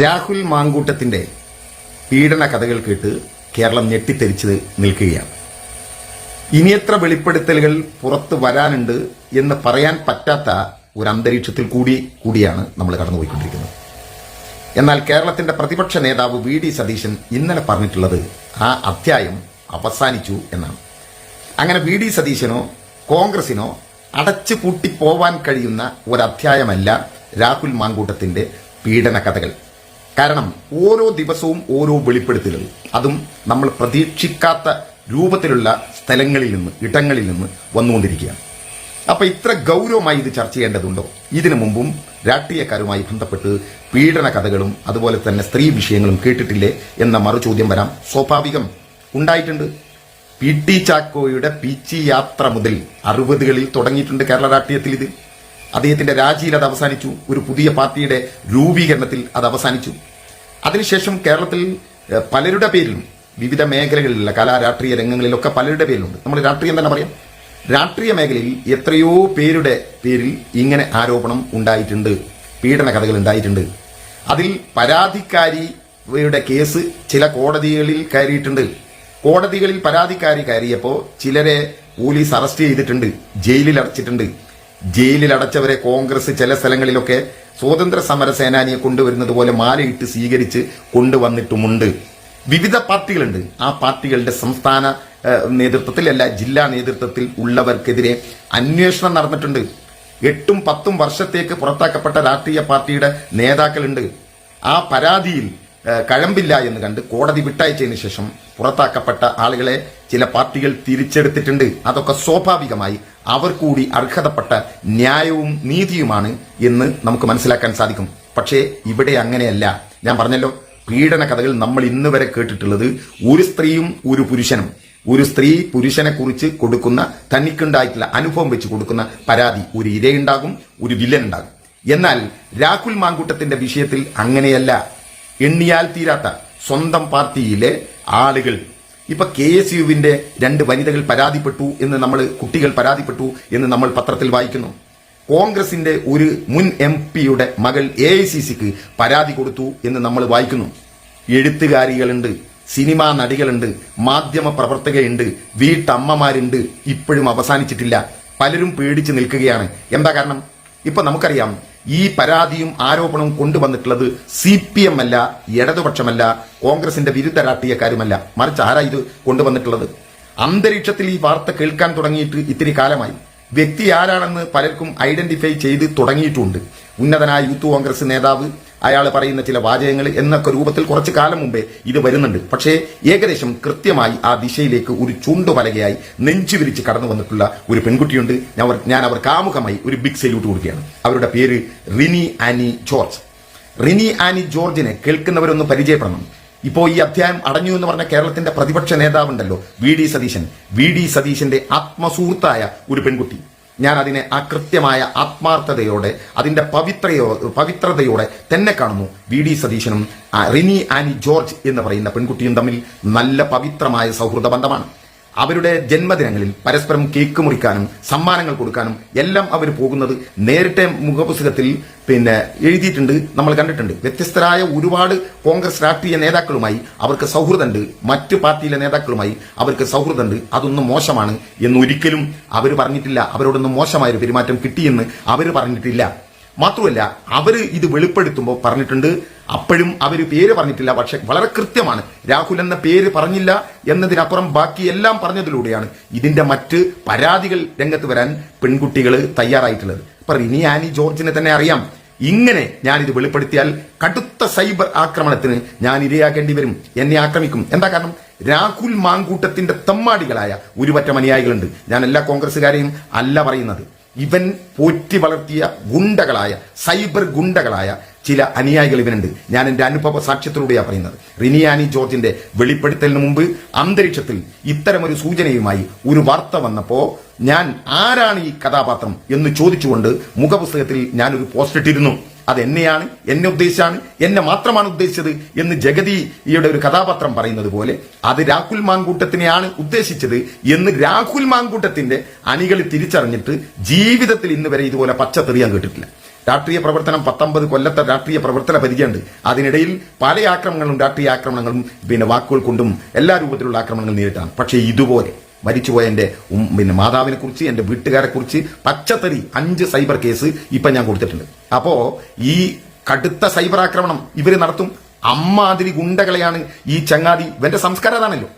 രാഹുൽ മാങ്കൂട്ടത്തിന്റെ പീഡന കഥകൾ കേട്ട് കേരളം ഞെട്ടിത്തെരിച്ച് നിൽക്കുകയാണ്. ഇനിയത്ര വെളിപ്പെടുത്തലുകൾ പുറത്തു വരാനുണ്ട് എന്ന് പറയാൻ പറ്റാത്ത ഒരു അന്തരീക്ഷത്തിൽ കൂടി കൂടിയാണ് നമ്മൾ കടന്നുപോയിക്കൊണ്ടിരിക്കുന്നത്. എന്നാൽ കേരളത്തിന്റെ പ്രതിപക്ഷ നേതാവ് വി ഡി സതീശൻ ഇന്നലെ പറഞ്ഞിട്ടുള്ളത് ആ അധ്യായം അവസാനിച്ചു എന്നാണ്. അങ്ങനെ വി ഡി സതീശനോ കോൺഗ്രസിനോ അടച്ചു പൂട്ടി പോവാൻ കഴിയുന്ന ഒരധ്യായമല്ല രാഹുൽ മാങ്കൂട്ടത്തിന്റെ പീഡന കഥകൾ. കാരണം ഓരോ ദിവസവും ഓരോ വെളിപ്പെടുത്തലുകൾ. അതും നമ്മൾ പ്രതീക്ഷിക്കാത്ത രൂപത്തിലുള്ള സ്ഥലങ്ങളിൽ നിന്ന് ഇടങ്ങളിൽ നിന്ന് വന്നുകൊണ്ടിരിക്കുകയാണ്. അപ്പൊ ഇത്ര ഗൗരവമായി ഇത് ചർച്ച ചെയ്യേണ്ടതുണ്ടോ? ഇതിനു മുമ്പും രാഷ്ട്രീയക്കാരുമായി ബന്ധപ്പെട്ട് പീഡന കഥകളും അതുപോലെ തന്നെ സ്ത്രീ വിഷയങ്ങളും കേട്ടിട്ടില്ലേ എന്ന മറുചോദ്യം വരാം. സ്വാഭാവികം. ഉണ്ടായിട്ടുണ്ട്. പി ടി ചാക്കോയുടെ പീച്ചി യാത്ര മുതൽ അറുപതുകളിൽ തുടങ്ങിയിട്ടുണ്ട് കേരള രാഷ്ട്രീയത്തിൽ ഇത്. അദ്ദേഹത്തിന്റെ രാജിയിൽ അത് അവസാനിച്ചു. ഒരു പുതിയ പാർട്ടിയുടെ രൂപീകരണത്തിൽ അത് അവസാനിച്ചു. അതിനുശേഷം കേരളത്തിൽ പലരുടെ പേരിലും വിവിധ മേഖലകളിലുള്ള കലാ രാഷ്ട്രീയ രംഗങ്ങളിലൊക്കെ പലരുടെ പേരിലുണ്ട്. നമ്മൾ രാഷ്ട്രീയം തന്നെ പറയാം. രാഷ്ട്രീയ മേഖലയിൽ എത്രയോ പേരുടെ പേരിൽ ഇങ്ങനെ ആരോപണം ഉണ്ടായിട്ടുണ്ട്. പീഡന കഥകൾ ഉണ്ടായിട്ടുണ്ട്. അതിൽ പരാതിക്കാരിയുടെ കേസ് ചില കോടതികളിൽ കയറിയിട്ടുണ്ട്. കോടതികളിൽ പരാതിക്കാരി കയറിയപ്പോൾ ചിലരെ പോലീസ് അറസ്റ്റ് ചെയ്തിട്ടുണ്ട്. ജയിലിൽ അടച്ചിട്ടുണ്ട്. ജയിലിൽ അടച്ചവരെ കോൺഗ്രസ് ചില സ്ഥലങ്ങളിലൊക്കെ സ്വാതന്ത്ര്യ സമര സേനാനിയെ കൊണ്ടുവരുന്നത് പോലെ മാലയിട്ട് സ്വീകരിച്ച് കൊണ്ടുവന്നിട്ടുമുണ്ട്. വിവിധ പാർട്ടികളുണ്ട്. ആ പാർട്ടികളുടെ സംസ്ഥാന നേതൃത്വത്തിൽ നേതൃത്വത്തിലല്ല ജില്ലാ നേതൃത്വത്തിൽ ഉള്ളവർക്കെതിരെ അന്വേഷണം നടന്നിട്ടുണ്ട്. എട്ടും പത്തും വർഷത്തേക്ക് പുറത്താക്കപ്പെട്ട രാഷ്ട്രീയ പാർട്ടിയുടെ നേതാക്കളുണ്ട്. ആ പരാതിയിൽ കഴമ്പില്ല എന്ന് കണ്ട് കോടതി വിട്ടയച്ചതിന് ശേഷം പുറത്താക്കപ്പെട്ട ആളുകളെ ചില പാർട്ടികൾ തിരിച്ചെടുത്തിട്ടുണ്ട്. അതൊക്കെ സ്വാഭാവികമായി അവർ കൂടി അർഹതപ്പെട്ട ന്യായവും നീതിയുമാണ് എന്ന് നമുക്ക് മനസ്സിലാക്കാൻ സാധിക്കും. പക്ഷേ ഇവിടെ അങ്ങനെയല്ല. ഞാൻ പറഞ്ഞല്ലോ പീഡന കഥകൾ നമ്മൾ ഇന്ന് വരെ കേട്ടിട്ടുള്ളത് ഒരു സ്ത്രീയും ഒരു പുരുഷനും. ഒരു സ്ത്രീ പുരുഷനെ കുറിച്ച് കൊടുക്കുന്ന തനിക്കുണ്ടായിട്ടുള്ള അനുഭവം വെച്ച് കൊടുക്കുന്ന പരാതി ഒരു ഇരയുണ്ടാകും ഒരു വില്ലൻ ഉണ്ടാകും. എന്നാൽ രാഹുൽ മാങ്കൂട്ടത്തിന്റെ വിഷയത്തിൽ അങ്ങനെയല്ല. എണ്ണിയാൽ തീരാത്ത സ്വന്തം പാർട്ടിയിലെ ആളുകൾ ഇപ്പൊ കെ എസ് യുവിന്റെ രണ്ട് വനിതകൾ പരാതിപ്പെട്ടു എന്ന് നമ്മൾ കുട്ടികൾ പരാതിപ്പെട്ടു എന്ന് നമ്മൾ പത്രത്തിൽ വായിക്കുന്നു. കോൺഗ്രസിന്റെ ഒരു മുൻ എം പിയുടെ മകൾ എ ഐ സി സിക്ക് പരാതി കൊടുത്തു എന്ന് നമ്മൾ വായിക്കുന്നു. എഴുത്തുകാരികളുണ്ട് സിനിമാ നടികളുണ്ട് മാധ്യമ പ്രവർത്തകയുണ്ട് വീട്ടമ്മമാരുണ്ട് ഇപ്പോഴും അവസാനിച്ചിട്ടില്ല. പലരും പേടിച്ചു നിൽക്കുകയാണ്. എന്താ കാരണം? ഇപ്പൊ നമുക്കറിയാം ഈ പരാതിയും ആരോപണവും കൊണ്ടുവന്നിട്ടുള്ളത് സി പി എം അല്ല ഇടതുപക്ഷമല്ല കോൺഗ്രസിന്റെ വിരുദ്ധ രാഷ്ട്രീയക്കാരുമല്ല. മറിച്ച് ആരാ ഇത് കൊണ്ടുവന്നിട്ടുള്ളത്? അന്തരീക്ഷത്തിൽ ഈ വാർത്ത കേൾക്കാൻ തുടങ്ങിയിട്ട് ഇത്തിരി കാലമായി. വ്യക്തി ആരാണെന്ന് പലർക്കും ഐഡന്റിഫൈ ചെയ്ത് തുടങ്ങിയിട്ടുണ്ട്. ഉന്നതനായ യൂത്ത് കോൺഗ്രസ് നേതാവ് അയാൾ പറയുന്ന ചില വാചകങ്ങൾ എന്നൊക്കെ രൂപത്തിൽ കുറച്ച് കാലം മുമ്പേ ഇത് വരുന്നുണ്ട്. പക്ഷേ ഏകദേശം കൃത്യമായി ആ ദിശയിലേക്ക് ഒരു ചൂണ്ടുപലകയായി നെഞ്ചു വിരിച്ച് കടന്നു വന്നിട്ടുള്ള ഒരു പെൺകുട്ടിയുണ്ട്. ഞാൻ അവർ- കാമുകമായി ഒരു ബിഗ് സെല്യൂട്ട് കൊടുക്കുകയാണ്. അവരുടെ പേര് Rini Annie George. Rini Annie ജോർജിനെ കേൾക്കുന്നവരൊന്ന് പരിചയപ്പെടണം. ഇപ്പോ ഈ അധ്യായം അടഞ്ഞു എന്ന് പറഞ്ഞ കേരളത്തിന്റെ പ്രതിപക്ഷ നേതാവുണ്ടല്ലോ V D Satheesan. V D സതീശന്റെ ആത്മസുഹൃത്തായ ഒരു പെൺകുട്ടി. ഞാൻ അതിനെ ആ കൃത്യമായ ആത്മാർത്ഥതയോടെ അതിന്റെ പവിത്രയോ പവിത്രതയോടെ തന്നെ കാണുന്നു. വി ഡി സതീശനും റിനി ആനി ജോർജ് എന്ന് പറയുന്ന പെൺകുട്ടിയും തമ്മിൽ നല്ല പവിത്രമായ സൗഹൃദ ബന്ധമാണ്. അവരുടെ ജന്മദിനങ്ങളിൽ പരസ്പരം കേക്ക് മുറിക്കാനും സമ്മാനങ്ങൾ കൊടുക്കാനും എല്ലാം അവർ പോകുന്നത് നേരിട്ട് മുഖപുസ്തകത്തിൽ പിന്നെ എഴുതിയിട്ടുണ്ട് നമ്മൾ കണ്ടിട്ടുണ്ട്. വ്യത്യസ്തരായ ഒരുപാട് കോൺഗ്രസ് രാഷ്ട്രീയ നേതാക്കളുമായി അവർക്ക് സൗഹൃദമുണ്ട്. മറ്റു പാർട്ടിയിലെ നേതാക്കളുമായി അവർക്ക് സൗഹൃദമുണ്ട്. അതൊന്നും മോശമാണ് എന്നൊരിക്കലും അവർ പറഞ്ഞിട്ടില്ല. അവരോടൊന്നും മോശമായൊരു പെരുമാറ്റം കിട്ടിയെന്ന് അവർ പറഞ്ഞിട്ടില്ല. മാത്രമല്ല അവർ ഇത് വെളിപ്പെടുത്തുമ്പോൾ പറഞ്ഞിട്ടുണ്ട് അപ്പോഴും അവർ പേര് പറഞ്ഞിട്ടില്ല പക്ഷെ വളരെ കൃത്യമാണ്. രാഹുൽ എന്ന പേര് പറഞ്ഞില്ല എന്നതിനപ്പുറം ബാക്കി എല്ലാം പറഞ്ഞതിലൂടെയാണ് ഇതിന്റെ മറ്റ് പരാതികൾ രംഗത്ത് വരാൻ പെൺകുട്ടികൾ തയ്യാറായിട്ടുള്ളത്. അപ്പൊ റിനി ആനി ജോർജിനെ തന്നെ അറിയാം. ഇങ്ങനെ ഞാനിത് വെളിപ്പെടുത്തിയാൽ കടുത്ത സൈബർ ആക്രമണത്തിന് ഞാൻ ഇരയാക്കേണ്ടി വരും. എന്നെ ആക്രമിക്കും. എന്താ കാരണം? രാഹുൽ മാങ്കൂട്ടത്തിന്റെ തമ്മാടികളായ ഒരുപറ്റം അനുയായികളുണ്ട് ഞാൻ എല്ലാ കോൺഗ്രസ്സുകാരെയും അല്ല പറയുന്നത്. ഇവൻ പോറ്റി വളർത്തിയ ഗുണ്ടകളായ സൈബർ ഗുണ്ടകളായ ചില അനുയായികൾ ഇവനുണ്ട്. ഞാൻ എന്റെ അനുഭവ സാക്ഷ്യത്തിലൂടെയാണ് പറയുന്നത്. റിനിയാനി ജോർജിന്റെ വെളിപ്പെടുത്തലിന് മുമ്പ് അന്തരീക്ഷത്തിൽ ഇത്തരമൊരു സൂചനയുമായി ഒരു വാർത്ത വന്നപ്പോൾ ഞാൻ ആരാണ് ഈ കഥാപാത്രം എന്ന് ചോദിച്ചുകൊണ്ട് മുഖപുസ്തകത്തിൽ ഞാനൊരു പോസ്റ്റ് ഇട്ടിരുന്നു. അത് എന്നെയാണ് എന്നെ ഉദ്ദേശിച്ചാണ് എന്നെ മാത്രമാണ് ഉദ്ദേശിച്ചത് എന്ന് ജഗതി ജഗതിയുടെ ഒരു കഥാപാത്രം പറയുന്നത് പോലെ അത് രാഹുൽ മാങ്കൂട്ടത്തിനെയാണ് ഉദ്ദേശിച്ചത് എന്ന് രാഹുൽ മാങ്കൂട്ടത്തിന്റെ അണികൾ തിരിച്ചറിഞ്ഞിട്ട് ജീവിതത്തിൽ ഇന്ന് വരെ ഇതുപോലെ പച്ചത്തെറിയാൻ കേട്ടിട്ടില്ല. രാഷ്ട്രീയ പ്രവർത്തനം പത്തൊമ്പത് കൊല്ലത്തെ രാഷ്ട്രീയ പ്രവർത്തന പരിചയമുണ്ട് അതിനിടയിൽ പല ആക്രമണങ്ങളും രാഷ്ട്രീയ ആക്രമണങ്ങളും പിന്നെ വാക്കുകൾ കൊണ്ടും എല്ലാ രൂപത്തിലുള്ള ആക്രമണങ്ങൾ നേരിട്ടാണ് പക്ഷേ ഇതുപോലെ മരിച്ചുപോയ എന്റെ പിന്നെ മാതാവിനെ കുറിച്ച് എന്റെ വീട്ടുകാരെ കുറിച്ച് പച്ചത്തറി അഞ്ച് സൈബർ കേസ് ഇപ്പൊ ഞാൻ കൊടുത്തിട്ടുണ്ട്. അപ്പോ ഈ കടുത്ത സൈബർ ആക്രമണം ഇവർ നടത്തും. അമ്മാതിരി ഗുണ്ടകളെയാണ് ഈ ചങ്ങാതി. ഇവന്റെ സംസ്കാരം അതാണല്ലോ.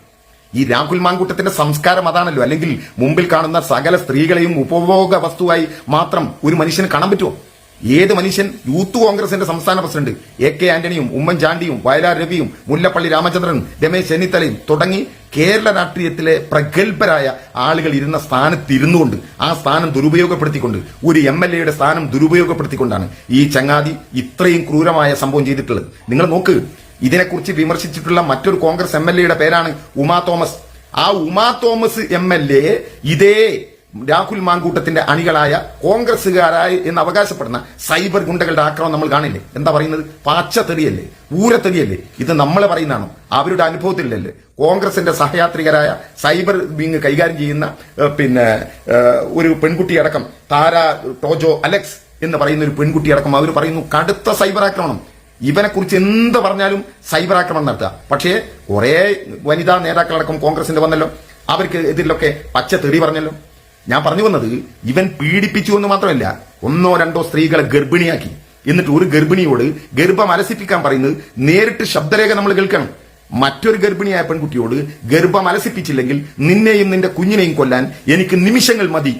ഈ രാഹുൽ മാങ്കൂട്ടത്തിന്റെ സംസ്കാരം അതാണല്ലോ. അല്ലെങ്കിൽ മുമ്പിൽ കാണുന്ന സകല സ്ത്രീകളെയും ഉപഭോഗ വസ്തുവായി മാത്രം ഒരു മനുഷ്യന് കാണാൻ പറ്റുമോ? ഏത് മനുഷ്യൻ യൂത്ത് കോൺഗ്രസിന്റെ സംസ്ഥാന പ്രസിഡന്റ്? എ കെ ആന്റണിയും ഉമ്മൻചാണ്ടിയും വയലാർ രവിയും മുല്ലപ്പള്ളി രാമചന്ദ്രൻ രമേശ് ചെന്നിത്തലയും തുടങ്ങി കേരള രാഷ്ട്രീയത്തിലെ പ്രഗത്ഭരായ ആളുകൾ ഇരുന്ന സ്ഥാനത്ത് ഇരുന്നുകൊണ്ട് ആ സ്ഥാനം ദുരുപയോഗപ്പെടുത്തിക്കൊണ്ട് ഒരു എം എൽ എയുടെ സ്ഥാനം ദുരുപയോഗപ്പെടുത്തിക്കൊണ്ടാണ് ഈ ചങ്ങാതി ഇത്രയും ക്രൂരമായ സംഭവം ചെയ്തിട്ടുള്ളത്. നിങ്ങൾ നോക്ക് ഇതിനെക്കുറിച്ച് വിമർശിച്ചിട്ടുള്ള മറ്റൊരു കോൺഗ്രസ് എം എൽ എയുടെ പേരാണ് ഉമാ തോമസ്. ആ Uma Thomas M L A ഇതേ രാഹുൽ മാങ്കൂട്ടത്തിന്റെ അണികളായ കോൺഗ്രസുകാരായി എന്ന് അവകാശപ്പെടുന്ന സൈബർ ഗുണ്ടകളുടെ ആക്രമണം നമ്മൾ കാണില്ലേ? എന്താ പറയുന്നത്? പാച്ചത്തെറിയല്ലേ ഊരത്തെറിയല്ലേ ഇത് നമ്മൾ പറയുന്നതാണോ? അവരുടെ അനുഭവത്തിലല്ലേ? കോൺഗ്രസിന്റെ സഹയാത്രികരായ സൈബർ വിങ് കൈകാര്യം ചെയ്യുന്ന പിന്നെ ഒരു പെൺകുട്ടിയടക്കം താര ടോജോ അലക്സ് എന്ന് പറയുന്ന ഒരു പെൺകുട്ടിയടക്കം അവർ പറയുന്നു കടുത്ത സൈബർ ആക്രമണം. ഇവനെ കുറിച്ച് എന്ത് പറഞ്ഞാലും സൈബർ ആക്രമണം നടത്തുക. പക്ഷേ കുറെ വനിതാ നേതാക്കളടക്കം കോൺഗ്രസിന്റെ വന്നല്ലോ. അവർക്ക് ഇതിലൊക്കെ പച്ച തെറി പറഞ്ഞല്ലോ. ഞാൻ പറഞ്ഞു വന്നത് ഇവൻ പീഡിപ്പിച്ചു എന്ന് മാത്രമല്ല ഒന്നോ രണ്ടോ സ്ത്രീകളെ ഗർഭിണിയാക്കി. എന്നിട്ട് ഒരു ഗർഭിണിയോട് ഗർഭം അലസിപ്പിക്കാൻ പറയുന്നത് നേരിട്ട് ശബ്ദരേഖ നമ്മൾ കേൾക്കണം. മറ്റൊരു ഗർഭിണിയായ പെൺകുട്ടിയോട് ഗർഭം അലസിപ്പിച്ചില്ലെങ്കിൽ നിന്നെയും നിന്റെ കുഞ്ഞിനെയും കൊല്ലാൻ എനിക്ക് നിമിഷങ്ങൾ മതി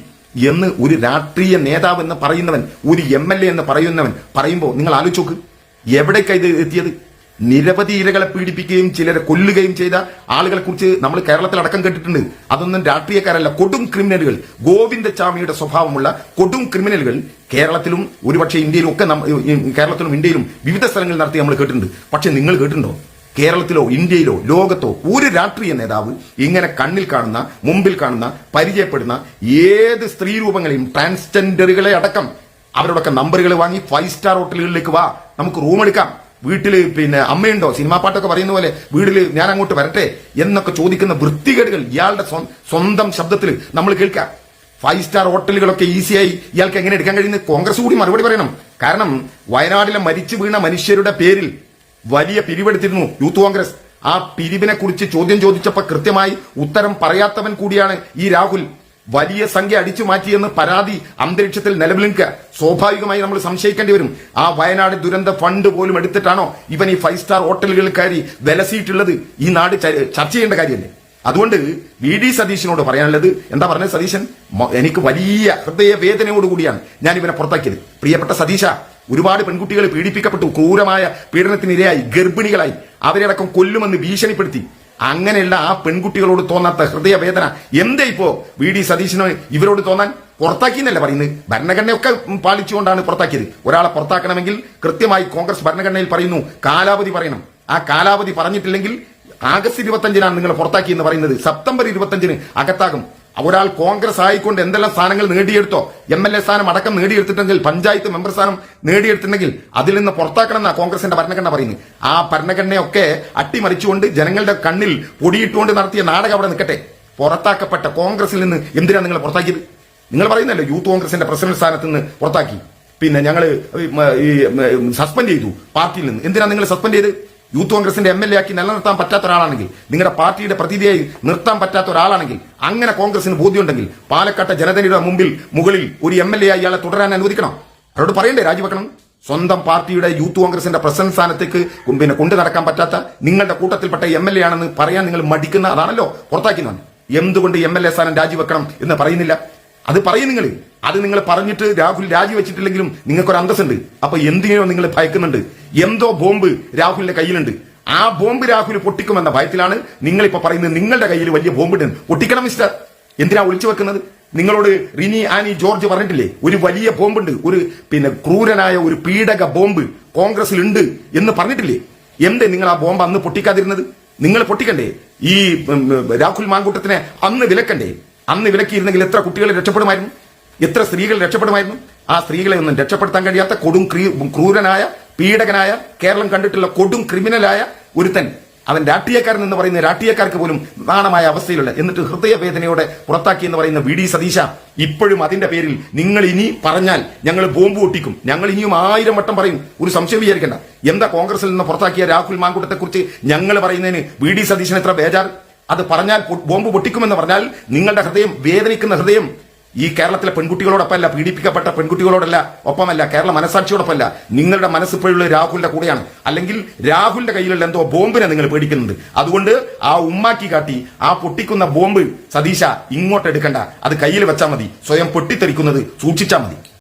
എന്ന് ഒരു രാഷ്ട്രീയ നേതാവ് എന്ന് പറയുന്നവൻ ഒരു എം എൽ എ എന്ന് പറയുന്നവൻ പറയുമ്പോൾ നിങ്ങൾ ആലോചിച്ചോക്ക് നോക്ക്. എവിടേക്കാ ഇത് എത്തിയത്? നിരവധി ഇരകളെ പീഡിപ്പിക്കുകയും ചിലരെ കൊല്ലുകയും ചെയ്ത ആളുകളെ കുറിച്ച് നമ്മൾ കേരളത്തിൽ അടക്കം കേട്ടിട്ടുണ്ട്. അതൊന്നും രാഷ്ട്രീയക്കാരല്ല കൊടും ക്രിമിനലുകൾ. ഗോവിന്ദചാമിയുടെ സ്വഭാവമുള്ള കൊടും ക്രിമിനലുകൾ കേരളത്തിലും ഒരുപക്ഷെ ഇന്ത്യയിലും ഒക്കെ കേരളത്തിലും ഇന്ത്യയിലും വിവിധ സ്ഥലങ്ങളിൽ നടത്തി നമ്മൾ കേട്ടിട്ടുണ്ട്. പക്ഷെ നിങ്ങൾ കേട്ടിട്ടുണ്ടോ? കേരളത്തിലോ ഇന്ത്യയിലോ ലോകത്തോ ഒരു രാഷ്ട്രീയ നേതാവ് ഇങ്ങനെ കണ്ണിൽ കാണുന്ന മുമ്പിൽ കാണുന്ന പരിചയപ്പെടുന്ന ഏത് സ്ത്രീ രൂപങ്ങളെയും ട്രാൻസ്ജെൻഡറുകളെ അടക്കം അവരോടൊക്കെ നമ്പറുകൾ വാങ്ങി ഫൈവ് സ്റ്റാർ ഹോട്ടലുകളിലേക്ക് വാ. നമുക്ക് റൂം എടുക്കാം. വീട്ടിൽ പിന്നെ അമ്മയുണ്ടോ? സിനിമാ പാട്ടൊക്കെ പറയുന്ന പോലെ വീട്ടിൽ ഞാൻ അങ്ങോട്ട് വരട്ടെ എന്നൊക്കെ ചോദിക്കുന്ന വൃത്തികേടുകൾ ഇയാളുടെ സ്വന്തം ശബ്ദത്തിൽ നമ്മൾ കേൾക്കാം. ഫൈവ് സ്റ്റാർ ഹോട്ടലുകളൊക്കെ ഈസിയായി ഇയാൾക്ക് എങ്ങനെ എടുക്കാൻ കഴിയുന്ന? കോൺഗ്രസ് കൂടി മറുപടി പറയണം. കാരണം വയനാട്ടിലെ മരിച്ചു വീണ മനുഷ്യരുടെ പേരിൽ വലിയ പിരിവെടുത്തിരുന്നു യൂത്ത് കോൺഗ്രസ്. ആ പിരിവിനെ കുറിച്ച് ചോദ്യം ചോദിച്ചപ്പോൾ കൃത്യമായി ഉത്തരം പറയാത്തവൻ കൂടിയാണ് ഈ രാഹുൽ. വലിയ സംഖ്യ അടിച്ചു മാറ്റിയെന്ന് പരാതി അന്തരീക്ഷത്തിൽ നിലവിലിക്കുക സ്വാഭാവികമായി നമ്മൾ സംശയിക്കേണ്ടി വരും. ആ വയനാട് ദുരന്ത ഫണ്ട് പോലും എടുത്തിട്ടാണോ ഇവൻ ഈ ഫൈവ് സ്റ്റാർ ഹോട്ടലുകളിൽ കയറി വിലസിയിട്ടുള്ളത്? ഈ നാട് ചർച്ച ചെയ്യേണ്ട കാര്യമല്ലേ? അതുകൊണ്ട് വി ഡി സതീശനോട് പറയാനുള്ളത് എന്താ പറഞ്ഞത് സതീശൻ? എനിക്ക് വലിയ ഹൃദയ വേദനയോടുകൂടിയാണ് ഞാൻ ഇവനെ പുറത്താക്കിയത്. പ്രിയപ്പെട്ട സതീശ ഒരുപാട് പെൺകുട്ടികൾ പീഡിപ്പിക്കപ്പെട്ടു. ക്രൂരമായ പീഡനത്തിനിരയായി ഗർഭിണികളായി. അവരെയടക്കം കൊല്ലുമെന്ന് ഭീഷണിപ്പെടുത്തി. അങ്ങനെയുള്ള ആ പെൺകുട്ടികളോട് തോന്നാത്ത ഹൃദയവേദന. എന്താ ഇപ്പോ വി ഡി സതീശനോ ഇവരോട് തോന്നാൻ പുറത്താക്കിയെന്നല്ല പറയുന്നത്? ഭരണഘടനയൊക്കെ പാലിച്ചുകൊണ്ടാണ് പുറത്താക്കിയത്. ഒരാളെ പുറത്താക്കണമെങ്കിൽ കൃത്യമായി കോൺഗ്രസ് ഭരണഘടനയിൽ പറയുന്നു കാലാവധി പറയണം. ആ കാലാവധി പറഞ്ഞിട്ടില്ലെങ്കിൽ ആഗസ്റ്റ് ഇരുപത്തഞ്ചിനാണ് നിങ്ങൾ പുറത്താക്കി എന്ന് പറയുന്നത്. സെപ്റ്റംബർ ഇരുപത്തഞ്ചിന് അകത്താകും. ഒരാൾ കോൺഗ്രസ് ആയിക്കൊണ്ട് എന്തെല്ലാം സ്ഥാനങ്ങൾ നേടിയെടുത്തോ? എം എൽ എ സ്ഥാനം അടക്കം നേടിയെടുത്തിട്ടെങ്കിൽ പഞ്ചായത്ത് മെമ്പർ സ്ഥാനം നേടിയെടുത്തിട്ടുണ്ടെങ്കിൽ അതിൽ നിന്ന് പുറത്താക്കണം എന്നാ കോൺഗ്രസിന്റെ ഭരണഘടന പറയുന്നത്. ആ ഭരണഘടനയൊക്കെ അട്ടിമറിച്ചുകൊണ്ട് ജനങ്ങളുടെ കണ്ണിൽ പൊടിയിട്ടുകൊണ്ട് നടത്തിയ നാടകം അവിടെ നിൽക്കട്ടെ. പുറത്താക്കപ്പെട്ട കോൺഗ്രസിൽ നിന്ന് എന്തിനാണ് നിങ്ങൾ പുറത്താക്കിയത്? നിങ്ങൾ പറയുന്നല്ലോ യൂത്ത് കോൺഗ്രസിന്റെ പ്രസിഡന്റ് സ്ഥാനത്ത് നിന്ന് പുറത്താക്കി. പിന്നെ ഞങ്ങൾ സസ്പെൻഡ് ചെയ്തു പാർട്ടിയിൽ നിന്ന്. എന്തിനാണ് നിങ്ങൾ സസ്പെൻഡ് ചെയ്ത് യൂത്ത് കോൺഗ്രസിന്റെ എം എൽ എ ആക്കി നിലനിർത്താൻ പറ്റാത്ത ഒരാളാണെങ്കിൽ നിങ്ങളുടെ പാർട്ടിയുടെ പ്രതിനിധിയായി നിർത്താൻ പറ്റാത്ത ഒരാളാണെങ്കിൽ അങ്ങനെ കോൺഗ്രസിന് ബോധ്യമുണ്ടെങ്കിൽ പാലക്കാട്ടെ ജനതയുടെ മുമ്പിൽ മുകളിൽ ഒരു എം എൽ എ ഇയാളെ തുടരാൻ അനുവദിക്കണം. അവരോട് പറയണ്ടേ രാജിവെക്കണം? സ്വന്തം പാർട്ടിയുടെ യൂത്ത് കോൺഗ്രസിന്റെ പ്രസിഡന്റ് സ്ഥാനത്തേക്ക് പിന്നെ കൊണ്ടു നടക്കാൻ പറ്റാത്ത നിങ്ങളുടെ കൂട്ടത്തിൽപ്പെട്ട എം എൽ എ ആണെന്ന് പറയാൻ നിങ്ങൾ മടിക്കുന്ന അതാണല്ലോ പുറത്താക്കുന്നത് എന്തുകൊണ്ട് എം എൽ എ സ്ഥാനം രാജിവെക്കണം എന്ന് പറയുന്നില്ല? അത് പറയും നിങ്ങൾ അത് നിങ്ങൾ പറഞ്ഞിട്ട് രാഹുൽ രാജിവെച്ചിട്ടില്ലെങ്കിലും നിങ്ങൾക്കൊരു അന്തസ്സുണ്ട്. അപ്പൊ എന്തിനോ നിങ്ങൾ ഭയക്കുന്നുണ്ട്. എന്തോ ബോംബ് രാഹുലിന്റെ കയ്യിലുണ്ട്. ആ ബോംബ് രാഹുൽ പൊട്ടിക്കുമെന്ന ഭയത്തിലാണ് നിങ്ങൾ ഇപ്പൊ പറയുന്നത് നിങ്ങളുടെ കയ്യിൽ വലിയ ബോംബ് പൊട്ടിക്കണം മിസ്റ്റർ. എന്തിനാ ഒളിച്ചു വെക്കുന്നത്? നിങ്ങളോട് റിനി ആനി ജോർജ് പറഞ്ഞിട്ടില്ലേ? ഒരു വലിയ ബോംബുണ്ട്. ഒരു പിന്നെ ക്രൂരനായ ഒരു പീഡക ബോംബ് കോൺഗ്രസിൽ ഉണ്ട് എന്ന് പറഞ്ഞിട്ടില്ലേ? എന്തേ നിങ്ങൾ ആ ബോംബ് അന്ന് പൊട്ടിക്കാതിരുന്നത്? നിങ്ങൾ പൊട്ടിക്കണ്ടേ? ഈ രാഹുൽ മാങ്കൂട്ടത്തിനെ അന്ന് വിലക്കണ്ടേ? അന്ന് വിലക്കിയിരുന്നെങ്കിൽ എത്ര കുട്ടികൾ രക്ഷപ്പെടുമായിരുന്നു? എത്ര സ്ത്രീകൾ രക്ഷപ്പെടുമായിരുന്നു? ആ സ്ത്രീകളെ ഒന്നും രക്ഷപ്പെടുത്താൻ കഴിയാത്ത കൊടും ക്രൂരനായ പീഡകനായ കേരളം കണ്ടിട്ടുള്ള കൊടും ക്രിമിനലായ ഒരുത്തൻ. അവൻ രാഷ്ട്രീയക്കാരൻ എന്ന് പറയുന്ന രാഷ്ട്രീയക്കാർക്ക് പോലും നാണമായ അവസ്ഥയിലുള്ള എന്നിട്ട് ഹൃദയവേദനയോടെ പുറത്താക്കി എന്ന് പറയുന്ന വി. ഡി. സതീശ ഇപ്പോഴും അതിന്റെ പേരിൽ നിങ്ങൾ ഇനി പറഞ്ഞാൽ ഞങ്ങൾ ബോംബ് പൊട്ടിക്കും. ഞങ്ങൾ ഇനിയും ആയിരം വട്ടം പറയും. ഒരു സംശയം വിചാരിക്കേണ്ട. എന്താ കോൺഗ്രസിൽ നിന്ന് പുറത്താക്കിയ രാഹുൽ മാങ്കൂട്ടത്തെ കുറിച്ച് ഞങ്ങൾ പറയുന്നതിന് വി. ഡി. സതീശൻ എത്ര ബേജാർ അത് പറഞ്ഞാൽ ബോംബ് പൊട്ടിക്കുമെന്ന് പറഞ്ഞാൽ നിങ്ങളുടെ ഹൃദയം വേദനിക്കുന്ന ഹൃദയം ഈ കേരളത്തിലെ പെൺകുട്ടികളോടൊപ്പമല്ല പീഡിപ്പിക്കപ്പെട്ട പെൺകുട്ടികളോടല്ല ഒപ്പമല്ല കേരള മനസാക്ഷിയോടൊപ്പമല്ല നിങ്ങളുടെ മനസ്സിപ്പോഴുള്ള രാഹുലിന്റെ കൂടെയാണ്. അല്ലെങ്കിൽ രാഹുലിന്റെ കയ്യിലുള്ള എന്തോ ബോംബിനെ നിങ്ങൾ പേടിക്കുന്നത് അതുകൊണ്ട് ആ ഉമ്മാക്കി കാട്ടി ആ പൊട്ടിക്കുന്ന ബോംബ് സതീശ ഇങ്ങോട്ട് എടുക്കണ്ട. അത് കയ്യിൽ വെച്ചാൽ മതി. സ്വയം പൊട്ടിത്തെറിക്കുന്നത് സൂക്ഷിച്ചാൽ മതി.